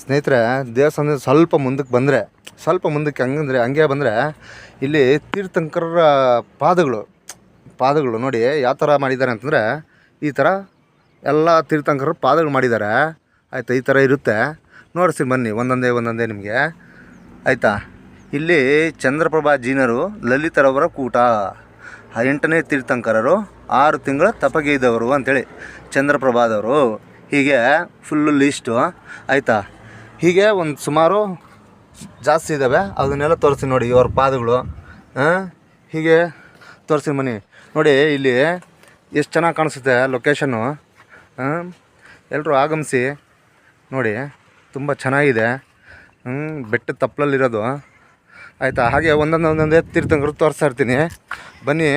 ಸ್ನೇಹಿತರೆ ದೇವಸ್ಥಾನದ ಸ್ವಲ್ಪ ಮುಂದಕ್ಕೆ ಬಂದರೆ, ಸ್ವಲ್ಪ ಮುಂದಕ್ಕೆ ಹಂಗಂದ್ರೆ, ಹಂಗೆ ಬಂದರೆ ಇಲ್ಲಿ ತೀರ್ಥಂಕರ ಪಾದಗಳು ಪಾದಗಳು ನೋಡಿ ಯಾವ ಥರ ಮಾಡಿದ್ದಾರೆ ಅಂತಂದರೆ, ಈ ಥರ ಎಲ್ಲ ತೀರ್ಥಂಕರ ಪಾದಗಳು ಮಾಡಿದ್ದಾರೆ. ಆಯಿತಾ, ಈ ಥರ ಇರುತ್ತೆ. ನೋಡಿಸಿ ಬನ್ನಿ, ಒಂದೊಂದೇ ಒಂದೊಂದೇ ನಿಮಗೆ. ಆಯಿತಾ? ಇಲ್ಲಿ ಚಂದ್ರಪ್ರಭಾ ಜೀನರು ಲಲಿತರವರ ಕೂಟ. ಎಂಟನೇ ತೀರ್ಥಂಕರರು ಆರು ತಿಂಗಳ ತಪಗೈದವರು ಅಂಥೇಳಿ ಚಂದ್ರಪ್ರಭಾದವರು. ಹೀಗೆ ಫುಲ್ಲು ಲಿಸ್ಟು ಆಯಿತಾ? ಹೀಗೆ ಒಂದು ಸುಮಾರು ಜಾಸ್ತಿ ಇದ್ದಾವೆ ಅದನ್ನೆಲ್ಲ ತೋರಿಸ್ತೀನಿ ನೋಡಿ ಇವ್ರ ಪಾದಗಳು. ಹೀಗೆ ತೋರಿಸ್ತೀನಿ ಮನಿ ನೋಡಿ ಇಲ್ಲಿ ಎಷ್ಟು ಚೆನ್ನಾಗಿ ಕಾಣಿಸುತ್ತೆ ಲೊಕೇಶನ್ನು ಎಲ್ಲರೂ ಆಗಮಿಸಿ ನೋಡಿ, ತುಂಬ ಚೆನ್ನಾಗಿದೆ. ಬೆಟ್ಟದ ತಪ್ಪಲಲ್ಲಿರೋದು. ಆಯಿತಾ? ಹಾಗೆ ಒಂದೊಂದು ಒಂದೊಂದೇ ತೀರ್ಥಂಕರು ತೋರಿಸ್ತಾ ಇರ್ತೀನಿ. ಬನ್ನಿ.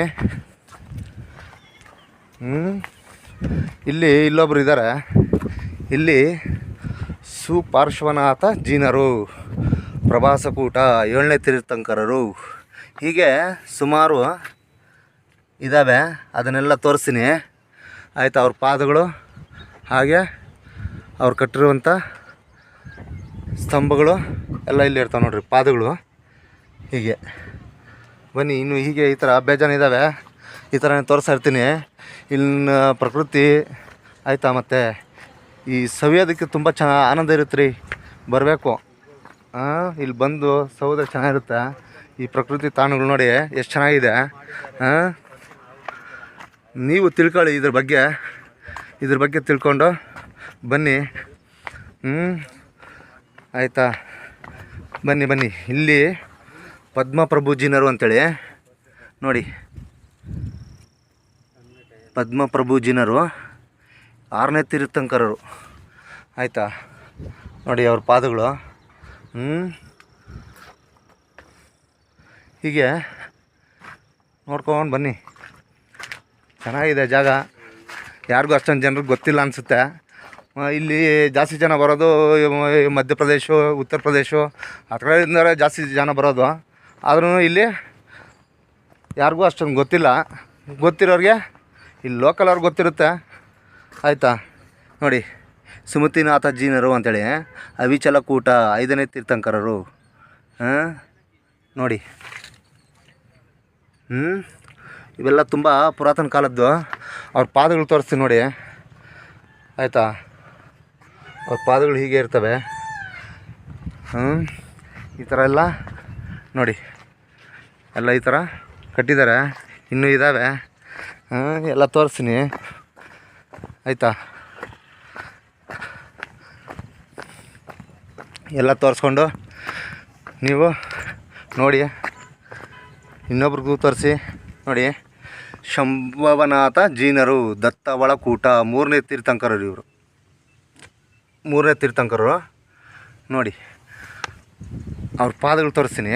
ಇಲ್ಲಿ ಇಲ್ಲೊಬ್ರು ಇದ್ದಾರೆ ಇಲ್ಲಿ ಸುಪಾರ್ಶ್ವನಾಥ ಜೀನರು. ಪ್ರವಾಸಕೂಟ ಏಳನೇ ತೀರ್ಥಂಕರರು. ಹೀಗೆ ಸುಮಾರು ಇದ್ದಾವೆ ಅದನ್ನೆಲ್ಲ ತೋರಿಸ್ತೀನಿ. ಆಯಿತಾ ಅವ್ರ ಪಾದಗಳು? ಹಾಗೆ ಅವ್ರು ಕಟ್ಟಿರುವಂಥ ಸ್ತಂಭಗಳು ಎಲ್ಲ ಇಲ್ಲಿ ಇರ್ತಾವೆ ನೋಡ್ರಿ, ಪಾದಗಳು. ಹೀಗೆ. ಬನ್ನಿ, ಇನ್ನು ಹೀಗೆ ಈ ಥರ ಬೇಜಾನ ಇದ್ದಾವೆ ಈ ಥರ ತೋರಿಸ್ತಾ ಇರ್ತೀನಿ. ಇಲ್ಲಿನ ಪ್ರಕೃತಿ. ಆಯಿತಾ ಮತ್ತು? ಈ ಸವಿಯೋದಕ್ಕೆ ತುಂಬ ಚೆನ್ನ ಆನಂದ ಇರುತ್ತೆ ರೀ ಬರಬೇಕು ಇಲ್ಲಿ ಬಂದು ಸೌದೆ ಚೆನ್ನಾಗಿರುತ್ತೆ ಈ ಪ್ರಕೃತಿ ತಾಣಗಳು ನೋಡಿ ಎಷ್ಟು ಚೆನ್ನಾಗಿದೆ ನೀವು ತಿಳ್ಕೊಳ್ಳಿ ಇದ್ರ ಬಗ್ಗೆ. ಇದ್ರ ಬಗ್ಗೆ ತಿಳ್ಕೊಂಡು ಬನ್ನಿ. ಹ್ಞೂ ಆಯಿತಾ? ಬನ್ನಿ ಬನ್ನಿ. ಇಲ್ಲಿ ಪದ್ಮಪ್ರಭುಜಿನರು ಅಂತೇಳಿ. ನೋಡಿ. ಪದ್ಮಪ್ರಭುಜಿನರು. ಆರನೇ ತೀರ್ಥಂಕರರು. ಆಯಿತಾ? ನೋಡಿ ಅವ್ರ ಪಾದಗಳು. ಹ್ಞೂ ಹೀಗೆ ನೋಡ್ಕೊಂಡು ಬನ್ನಿ. ಚೆನ್ನಾಗಿದೆ ಜಾಗ. ಯಾರಿಗೂ ಅಷ್ಟೊಂದು ಜನರಿಗೆ ಗೊತ್ತಿಲ್ಲ ಅನಿಸುತ್ತೆ. ಇಲ್ಲಿ ಜಾಸ್ತಿ ಜನ ಬರೋದು ಮಧ್ಯಪ್ರದೇಶ, ಉತ್ತರ ಪ್ರದೇಶ, ಆ ಕಡೆಯಿಂದ ಜಾಸ್ತಿ ಜನ ಬರೋದು. ಆದ್ರೂ ಇಲ್ಲಿ ಯಾರಿಗೂ ಅಷ್ಟೊಂದು ಗೊತ್ತಿಲ್ಲ. ಗೊತ್ತಿರೋರಿಗೆ ಇಲ್ಲಿ ಲೋಕಲ್ ಅವ್ರಿಗೆ ಗೊತ್ತಿರುತ್ತೆ. ಆಯಿತಾ? ನೋಡಿ, ಸುಮತಿನಾಥ ಜೀನರು ಅಂತೇಳಿ ಅವಿಚಲಕೂಟ ಐದನೇ ತೀರ್ಥಂಕರರು, ಹಾಂ? ನೋಡಿ. ಹ್ಞೂ ಇವೆಲ್ಲ ತುಂಬ ಪುರಾತನ ಕಾಲದ್ದು ಅವ್ರ ಪಾದಗಳು ತೋರಿಸ್ತೀನಿ ನೋಡಿ ಆಯಿತಾ? ಅವ್ರ ಪಾದಗಳು ಹೀಗೆ ಇರ್ತವೆ ಹ್ಞೂ ಈ ಥರ ಎಲ್ಲ, ನೋಡಿ. ಎಲ್ಲ ಈ ಥರ ಕಟ್ಟಿದ್ದಾರೆ, ಇನ್ನೂ ಇದ್ದಾವೆ ಎಲ್ಲ ತೋರಿಸ್ತೀನಿ. ಆಯಿತಾ? ಎಲ್ಲ ತೋರಿಸ್ಕೊಂಡು ನೀವು ನೋಡಿ, ಇನ್ನೊಬ್ರಿಗೂ ತೋರಿಸಿ ನೋಡಿ, ಶಂಭವನಾಥ ಜೀನರು, ದತ್ತವಳ ಕೂಟ, ಮೂರನೇ ತೀರ್ಥಂಕರರು ಇವರು. ಮೂರನೇ ತೀರ್ಥಂಕರರು. ನೋಡಿ, ಅವ್ರ ಪಾದಗಳು ತೋರಿಸ್ತೀನಿ.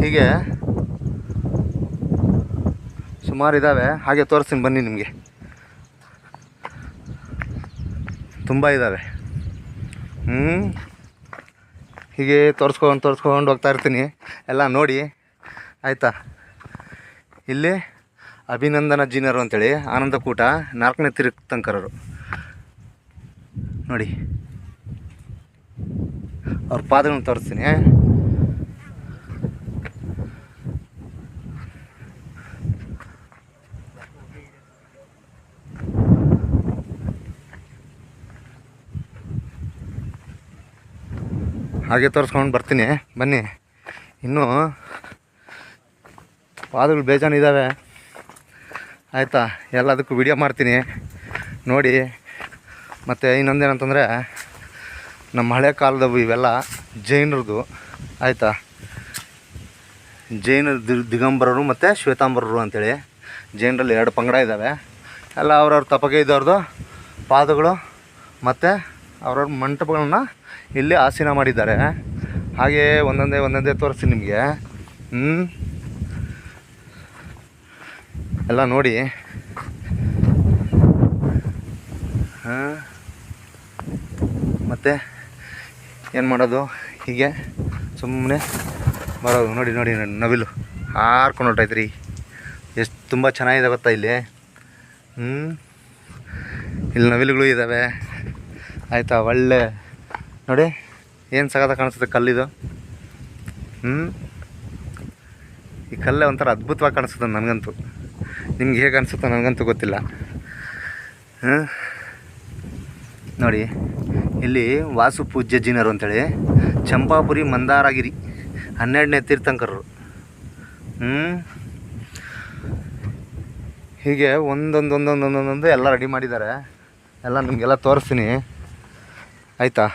ಹೀಗೆ ಸುಮಾರು ಇದ್ದಾವೆ ಹಾಗೆ ತೋರಿಸ್ತೀನಿ ಬನ್ನಿ ನಿಮಗೆ. ತುಂಬ ಇದ್ದಾವೆ ಹ್ಞೂ ಹೀಗೆ ತೋರಿಸ್ಕೊಂಡು ತೋರಿಸ್ಕೊಂಡು ಹೋಗ್ತಾ ಇರ್ತೀನಿ. ಎಲ್ಲ ನೋಡಿ. ಆಯಿತಾ? ಇಲ್ಲಿ ಅಭಿನಂದನ ಜೀನರು ಅಂತೇಳಿ, ಆನಂದಕೂಟ, ನಾಲ್ಕನೇ ತೀರ್ಥಂಕರರು. ನೋಡಿ. ಅವ್ರ ಪಾದಗಳನ್ನ ತೋರಿಸ್ತೀನಿ. ಹಾಗೆ ತೋರಿಸ್ಕೊಂಡು ಬರ್ತೀನಿ. ಬನ್ನಿ. ಇನ್ನೂ ಪಾದಗಳು ಬೇಜಾನಿದ್ದಾವೆ ಆಯಿತಾ? ಎಲ್ಲದಕ್ಕೂ ವಿಡಿಯೋ ಮಾಡ್ತೀನಿ. ನೋಡಿ. ಮತ್ತು ಇನ್ನೊಂದೇನಂತಂದರೆ ನಮ್ಮ ಹಳೆ ಕಾಲದವು ಇವೆಲ್ಲ ಜೈನರದು. ಆಯಿತಾ? ಜೈನ ದಿಗಂಬರರು ಮತ್ತು ಶ್ವೇತಾಂಬರರು ಅಂತೇಳಿ. ಜೈನರಲ್ಲಿ ಎರಡು ಪಂಗಡ ಇದ್ದಾವೆ ಎಲ್ಲ ಅವ್ರವ್ರ ತಪಗೆ ಇದ್ದವ್ರದ್ದು ಪಾದಗಳು ಮತ್ತು ಅವ್ರವ್ರ ಮಂಟಪಗಳನ್ನ ಇಲ್ಲಿ ಆಸೀನ ಮಾಡಿದ್ದಾರೆ. ಹಾಗೆ ಒಂದೊಂದೇ ಒಂದೊಂದೇ ತೋರಿಸ್ತೀನಿ ನಿಮಗೆ. ಹ್ಞೂ ಎಲ್ಲ ನೋಡಿ. ಹಾಂ. ಮತ್ತು ಏನು ಮಾಡೋದು? ಹೀಗೆ ಸುಮ್ಮನೆ ಬರೋದು. ನೋಡಿ ನೋಡಿ ನವಿಲು. ಹಾರ್ಕೊಂಡು ಹೊರ್ಟೈತೆ ರೀ ಎಷ್ಟು ತುಂಬ ಚೆನ್ನಾಗಿದೆ ಗೊತ್ತಾ ಇಲ್ಲಿ. ಹ್ಞೂ ಇಲ್ಲಿ ನವಿಲುಗಳು ಇದ್ದಾವೆ ಆಯಿತಾ? ಒಳ್ಳೆ ನೋಡಿ, ಏನು ಸಗದ ಕಾಣಿಸುತ್ತೆ ಕಲ್ಲಿದು? ಹ್ಞೂ ಈ ಕಲ್ಲೇ ಒಂಥರ ಅದ್ಭುತವಾಗಿ ಕಾಣಿಸುತ್ತೆ ನನಗಂತೂ. ನಿಮ್ಗೆ ಹೇಗೆ ಅನಿಸುತ್ತೋ ನನಗಂತೂ ಗೊತ್ತಿಲ್ಲ. ಹಾಂ ನೋಡಿ, ಇಲ್ಲಿ ವಾಸು ಪೂಜ್ಯ ಜಿನರು ಅಂತೇಳಿ ಚಂಪಾಪುರಿ ಮಂದಾರಗಿರಿ ಹನ್ನೆರಡನೇ ತೀರ್ಥಂಕರರು. ಹ್ಞೂ ಹೀಗೆ ಒಂದೊಂದು ಒಂದೊಂದು ಎಲ್ಲ ರೆಡಿ ಮಾಡಿದ್ದಾರೆ. ಎಲ್ಲ ನಿಮಗೆಲ್ಲ ತೋರಿಸ್ತೀನಿ. ಆಯಿತಾ?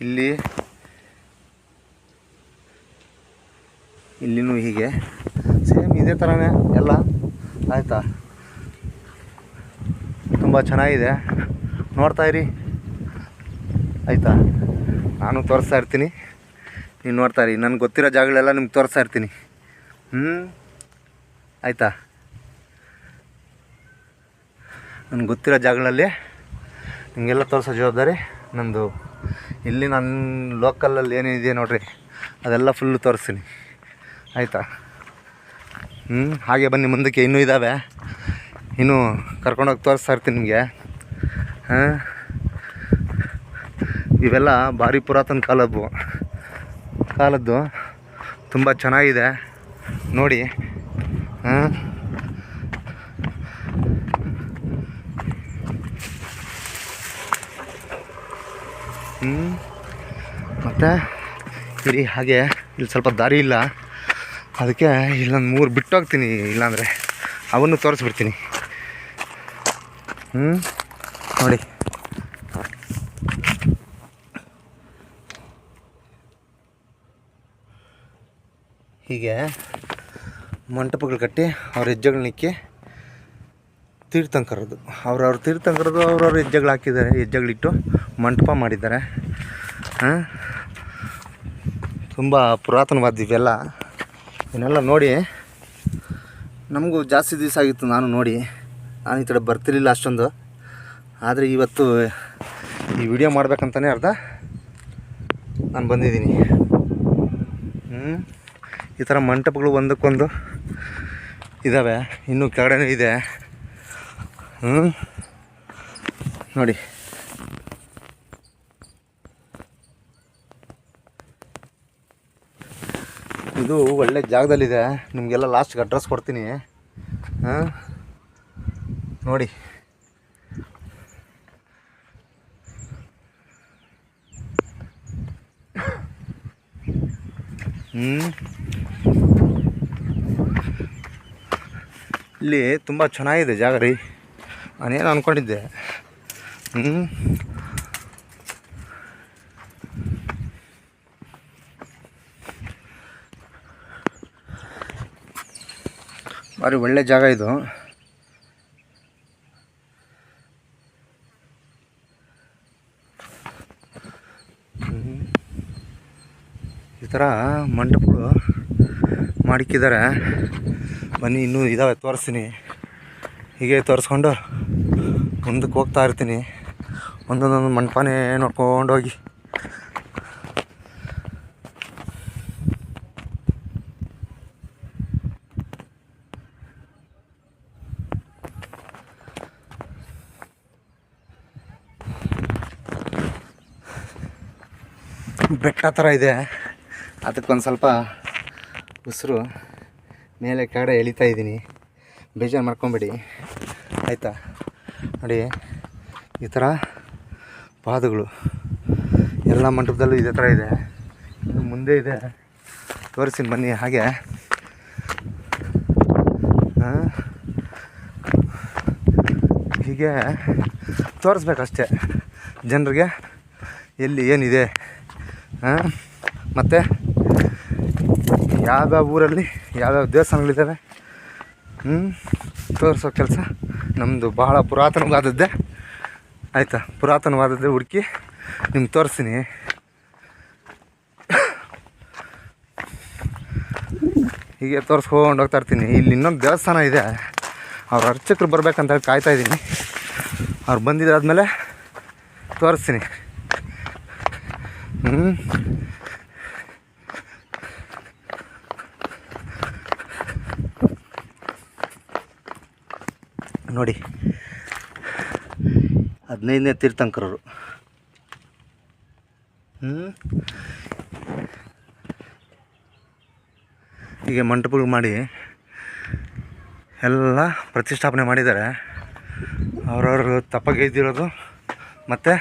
ಇಲ್ಲಿ. ಇಲ್ಲಿನೂ ಹೀಗೆ. ಸೇಮ್ ಇದೇ ಥರನೇ ಎಲ್ಲ. ಆಯಿತಾ? ತುಂಬ ಚೆನ್ನಾಗಿದೆ. ನೋಡ್ತಾ ಇರಿ. ಆಯಿತಾ? ನಾನು ತೋರಿಸ್ತಾ ಇರ್ತೀನಿ. ನೀವು ನೋಡ್ತಾ ಇರಿ. ನನಗೆ ಗೊತ್ತಿರೋ ಜಾಗಗಳೆಲ್ಲ ನಿಮ್ಗೆ ತೋರಿಸ್ತಾ ಇರ್ತೀನಿ. ಹ್ಞೂ? ಆಯಿತಾ? ನನಗೆ ಗೊತ್ತಿರೋ ಜಾಗಗಳಲ್ಲಿ ನಿಮಗೆಲ್ಲ ತೋರಿಸೋ ಜವಾಬ್ದಾರಿ ನಂದು. ಇಲ್ಲಿ ನನ್ನ ಲೋಕಲಲ್ಲಿ ಏನಿದೆಯೋ ನೋಡಿರಿ, ಅದೆಲ್ಲ ಫುಲ್ಲು ತೋರಿಸ್ತೀನಿ. ಆಯಿತಾ? ಹ್ಞೂ ಹಾಗೆ ಬನ್ನಿ, ಮುಂದಕ್ಕೆ ಇನ್ನೂ ಇದ್ದಾವೆ ಇನ್ನೂ ಕರ್ಕೊಂಡೋಗಿ ತೋರಿಸ್ತಾ ಇರ್ತೀನಿ ನಿಮಗೆ. ಹಾಂ? ಇವೆಲ್ಲ ಭಾರಿ ಪುರಾತನ ಕಾಲದ್ದು. ಕಾಲದ್ದು ತುಂಬ ಚೆನ್ನಾಗಿದೆ. ನೋಡಿ. ಹಾಂ ಹ್ಞೂ ಮತ್ತು ಇರಿ, ಹಾಗೆ ಇಲ್ಲಿ ಸ್ವಲ್ಪ ದಾರಿ ಇಲ್ಲ. ಅದಕ್ಕೆ ಇಲ್ಲೊಂದು ಮೂರು ಬಿಟ್ಟು ಹೋಗ್ತೀನಿ ಇಲ್ಲಾಂದರೆ ಅವನ್ನು ತೋರಿಸ್ಬಿಡ್ತೀನಿ. ಹ್ಞೂ ನೋಡಿ. ಹೀಗೆ ಮಂಟಪಗಳು ಕಟ್ಟಿ ಅವ್ರ ಹೆಜ್ಜೆಗಳನ್ನಿಕ್ಕಿ ತೀರ್ಥಂಕರದು ಅವ್ರವ್ರ ತೀರ್ಥಂಕರದು ಅವ್ರವ್ರ ಹೆಜ್ಜೆಗಳು ಹಾಕಿದ್ದಾರೆ, ಹೆಜ್ಜೆಗಳಿಟ್ಟು ಮಂಟಪ ಮಾಡಿದ್ದಾರೆ. ಹಾಂ ತುಂಬ ಪುರಾತನವಾದ ಇವೆಲ್ಲ. ಇವನ್ನೆಲ್ಲ ನೋಡಿ ನಮಗೂ ಜಾಸ್ತಿ ದಿವಸ ಆಗಿತ್ತು ನಾನು ನೋಡಿ. ನಾನು ಈ ಕಡೆ ಬರ್ತಿರಲಿಲ್ಲ ಅಷ್ಟೊಂದು. ಆದರೆ ಇವತ್ತು ಈ ವಿಡಿಯೋ ಮಾಡ್ಬೇಕಂತಲೇ ಅರ್ಧ ನಾನು ಬಂದಿದ್ದೀನಿ. ಈ ಥರ ಮಂಟಪಗಳು ಒಂದಕ್ಕೊಂದು ಇದ್ದಾವೆ ಇನ್ನೂ ಕೆಳಗಡೆನೂ ಇದೆ. ಹ್ಞೂ ನೋಡಿ. ಇದು ಒಳ್ಳೆ ಜಾಗದಲ್ಲಿದೆ. ನಿಮಗೆಲ್ಲ ಲಾಸ್ಟ್ಗೆ ಅಡ್ರೆಸ್ ಕೊಡ್ತೀನಿ. ಹಾಂ? ನೋಡಿ. ಹ್ಞೂ ಇಲ್ಲಿ ತುಂಬ ಚೆನ್ನಾಗಿದೆ ಜಾಗ ರೀ. ನಾನೇನು ಅಂದ್ಕೊಂಡಿದ್ದೆ ಹ್ಞೂ ಭಾರಿ ಒಳ್ಳೆ ಜಾಗ ಇದು. ಈ ಥರ ಮಂಟಪಗಳು ಮಾಡಿಕ್ಕಿದ್ದಾರೆ. ಬನ್ನಿ, ಇನ್ನೂ ಇದಾವೆ, ತೋರಿಸ್ತೀನಿ. ಹೀಗೆ ತೋರಿಸ್ಕೊಂಡು ಮುಂದಕ್ಕೆ ಹೋಗ್ತಾ ಇರ್ತೀನಿ. ಒಂದೊಂದೊಂದು ಮಂಟಪನೇ ನೋಡ್ಕೊಂಡು ಹೋಗಿ. ಬೆಟ್ಟ ಥರ ಇದೆ. ಅದಕ್ಕೊಂದು ಸ್ವಲ್ಪ ಉಸಿರು ಮೇಲೆ ಕೆಳಗಡೆ ಎಳಿತಾ ಇದ್ದೀನಿ. ಬೇಜಾರು ಮಾಡ್ಕೊಬೇಡಿ. ಆಯಿತಾ? ನೋಡಿ, ಈ ಥರ ಪಾದಗಳು ಎಲ್ಲ ಮಂಟಪದಲ್ಲೂ ಇದೇ ಥರ ಇದೆ. ಇನ್ನು ಮುಂದೆ ಇದೆ. ತೋರಿಸಿ ಬನ್ನಿ ಹಾಗೆ. ಹೀಗೆ ತೋರಿಸ್ಬೇಕಷ್ಟೆ. ಜನರಿಗೆ ಎಲ್ಲಿ ಏನಿದೆ? ಮತ್ತು ಯಾವ್ಯಾವ ಊರಲ್ಲಿ ಯಾವ್ಯಾವ ದೇವಸ್ಥಾನಗಳಿದ್ದಾವೆ ಹ್ಞೂ ತೋರಿಸೋ ಕೆಲಸ. ನಮ್ಮದು ಬಹಳ ಪುರಾತನವಾದದ್ದೇ. ಆಯಿತಾ? ಪುರಾತನವಾದದ್ದೇ ಹುಡುಕಿ ನಿಮ್ಗೆ ತೋರಿಸ್ತೀನಿ. ಹೀಗೆ ತೋರಿಸ್ಕೊಂಡು ಹೋಗ್ತಾ ಇರ್ತೀನಿ. ಇಲ್ಲಿ ಇನ್ನೊಂದು ದೇವಸ್ಥಾನ ಇದೆ. ಅವ್ರ ಅರ್ಚಕರು ಬರ್ಬೇಕಂತ ಹೇಳಿ ಕಾಯ್ತಾ ಇದ್ದೀನಿ ಅವ್ರು ಬಂದಿದ್ದಾದ್ಮೇಲೆ ತೋರಿಸ್ತೀನಿ. ಹ್ಞೂ ನೋಡಿ. ಹದಿನೈದನೇ ತೀರ್ಥಂಕರರು. ಹ್ಞೂ ಹೀಗೆ ಮಂಟಪಗಳು ಮಾಡಿ ಎಲ್ಲ ಪ್ರತಿಷ್ಠಾಪನೆ ಮಾಡಿದ್ದಾರೆ. ಅವ್ರವ್ರ ಇದ್ದಿರೋದು ಮತ್ತು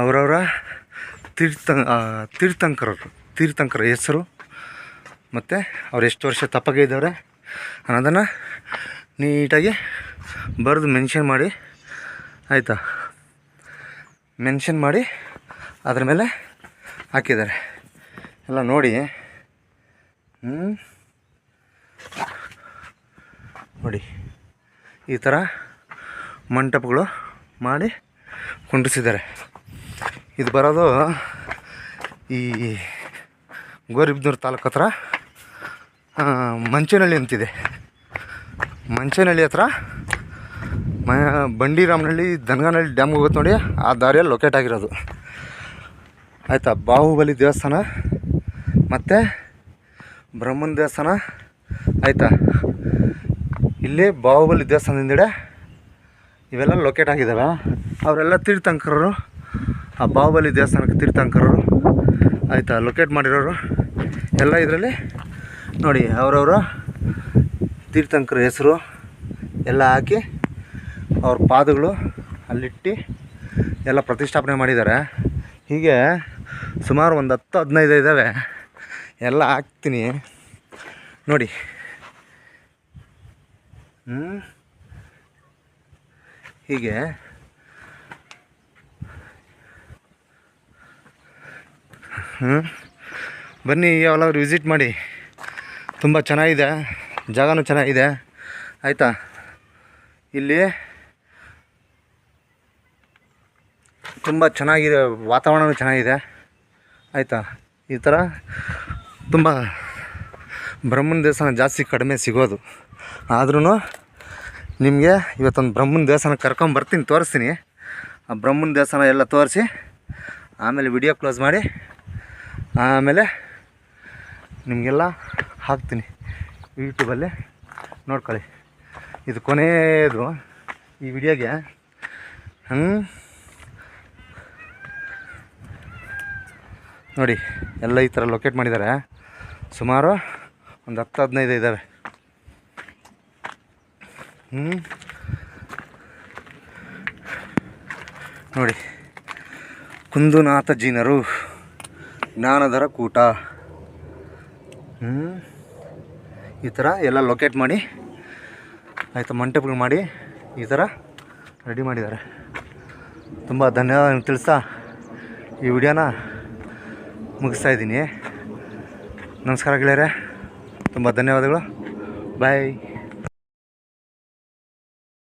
ಅವರವರ ತೀರ್ಥ ತೀರ್ಥಂಕರರು, ತೀರ್ಥಂಕರ ಹೆಸರು. ಮತ್ತು ಅವ್ರು ಎಷ್ಟು ವರ್ಷ ತಪ್ಪಗೈದವ್ರೆ ಅನ್ನೋದನ್ನು ನೀಟಾಗಿ ಬರೆದು ಮೆನ್ಷನ್ ಮಾಡಿ, ಆಯಿತಾ? ಮೆನ್ಷನ್ ಮಾಡಿ ಅದ್ರ ಮೇಲೆ ಹಾಕಿದ್ದಾರೆ. ಎಲ್ಲ ನೋಡಿ. ನೋಡಿ. ಈ ಥರ ಮಂಟಪಗಳು ಮಾಡಿ ಕುಂಡಿಸಿದ್ದಾರೆ. ಇದು ಬರೋದು ಈ ಗೋರಿಬ್ನೂರು ತಾಲೂಕು ಹತ್ರ ಮಂಚನಹಳ್ಳಿ ಮಂಚೇನಹಳ್ಳಿ ಅಂತಿದೆ. ಮಂಚನಹಳ್ಳಿ ಹತ್ರ, ಮ, ಬಂಡಿರಾಮನಹಳ್ಳಿ, ದನಗಾನಹಳ್ಳಿ ಡ್ಯಾಮ್ ಹೋಗುತ್ತೆ ನೋಡಿ, ಆ ದಾರಿಯಲ್ಲಿ ಲೊಕೇಟ್ ಆಗಿರೋದು. ಆಯಿತಾ, ಬಾಹುಬಲಿ ದೇವಸ್ಥಾನ ಮತ್ತು ಬ್ರಹ್ಮನ ದೇವಸ್ಥಾನ, ಆಯಿತಾ. ಇಲ್ಲಿ ಬಾಹುಬಲಿ ದೇವಸ್ಥಾನದಿಂದಡೆ ಇವೆಲ್ಲ ಲೊಕೇಟ್ ಆಗಿದ್ದಾವೆ. ಅವರೆಲ್ಲ ತೀರ್ಥಂಕರರು. ಆ ಬಾಹುಬಲಿ ದೇವಸ್ಥಾನಕ್ಕೆ ತೀರ್ಥಂಕರರು, ಆಯಿತಾ ಲೊಕೇಟ್ ಮಾಡಿರೋರು, ಎಲ್ಲ ಇದರಲ್ಲಿ ನೋಡಿ, ಅವರವರ ತೀರ್ಥಂಕರ ಹೆಸರು ಎಲ್ಲ ಹಾಕಿ ಅವ್ರ ಪಾದಗಳು ಅಲ್ಲಿಟ್ಟು ಎಲ್ಲ ಪ್ರತಿಷ್ಠಾಪನೆ ಮಾಡಿದ್ದಾರೆ. ಹೀಗೆ ಸುಮಾರು ಒಂದು ಹತ್ತು, ಹದಿನೈದು ಇದ್ದಾವೆ. ಎಲ್ಲ ಹಾಕ್ತೀನಿ. ನೋಡಿ. ಹೀಗೆ ಬನ್ನಿ ಯಾವಾಗಲಾದ್ರೂ ವಿಸಿಟ್ ಮಾಡಿ. ತುಂಬ ಚೆನ್ನಾಗಿದೆ. ಜಾಗನೂ ಚೆನ್ನಾಗಿದೆ. ಆಯಿತಾ? ಇಲ್ಲಿ ತುಂಬ ಚೆನ್ನಾಗಿದೆ ವಾತಾವರಣವೂ ಚೆನ್ನಾಗಿದೆ. ಆಯಿತಾ? ಈ ಥರ ತುಂಬ ಬ್ರಹ್ಮನ ದೇವಸ್ಥಾನ ಜಾಸ್ತಿ ಕಡಿಮೆ ಸಿಗೋದು. ಆದ್ರೂ ನಿಮಗೆ ಇವತ್ತೊಂದು ಬ್ರಹ್ಮನ ದೇವಸ್ಥಾನ ಕರ್ಕೊಂಬರ್ತೀನಿ ತೋರಿಸ್ತೀನಿ. ಆ ಬ್ರಹ್ಮನ ದೇವಸ್ಥಾನ ಎಲ್ಲ ತೋರಿಸಿ, ಆಮೇಲೆ ವಿಡಿಯೋ ಕ್ಲೋಸ್ ಮಾಡಿ. ಆಮೇಲೆ ನಿಮಗೆಲ್ಲ ಹಾಕ್ತೀನಿ ಯೂಟ್ಯೂಬಲ್ಲಿ ನೋಡ್ಕೊಳ್ಳಿ. ಇದು ಕೊನೆಯದು ಈ ವಿಡಿಯೋಗೆ ಹ್ಞೂ ನೋಡಿ, ಎಲ್ಲ ಈ ಥರ ಲೊಕೇಟ್ ಮಾಡಿದ್ದಾರೆ. ಸುಮಾರು ಒಂದು ಹತ್ತು, ಹದಿನೈದು ಇದ್ದಾವೆ. ಹ್ಞೂ ನೋಡಿ, ಕುಂದುನಾಥ ಜೀನರು. ಜ್ಞಾನದರ ಕೂಟ. ಈ ಥರ ಎಲ್ಲ ಲೊಕೇಟ್ ಮಾಡಿ. ಆಯಿತು, ಮಂಟಪಗಳು ಮಾಡಿ ಈ ಥರ ರೆಡಿ ಮಾಡಿದ್ದಾರೆ. ತುಂಬ ಧನ್ಯವಾದ ತಿಳಿಸ್ತಾ. ಈ ವಿಡಿಯೋನ ಮುಗಿಸ್ತಾ ಇದ್ದೀನಿ. ನಮಸ್ಕಾರ ಗೆಳೆಯರೆ. ತುಂಬ ಧನ್ಯವಾದಗಳು. ಬಾಯ್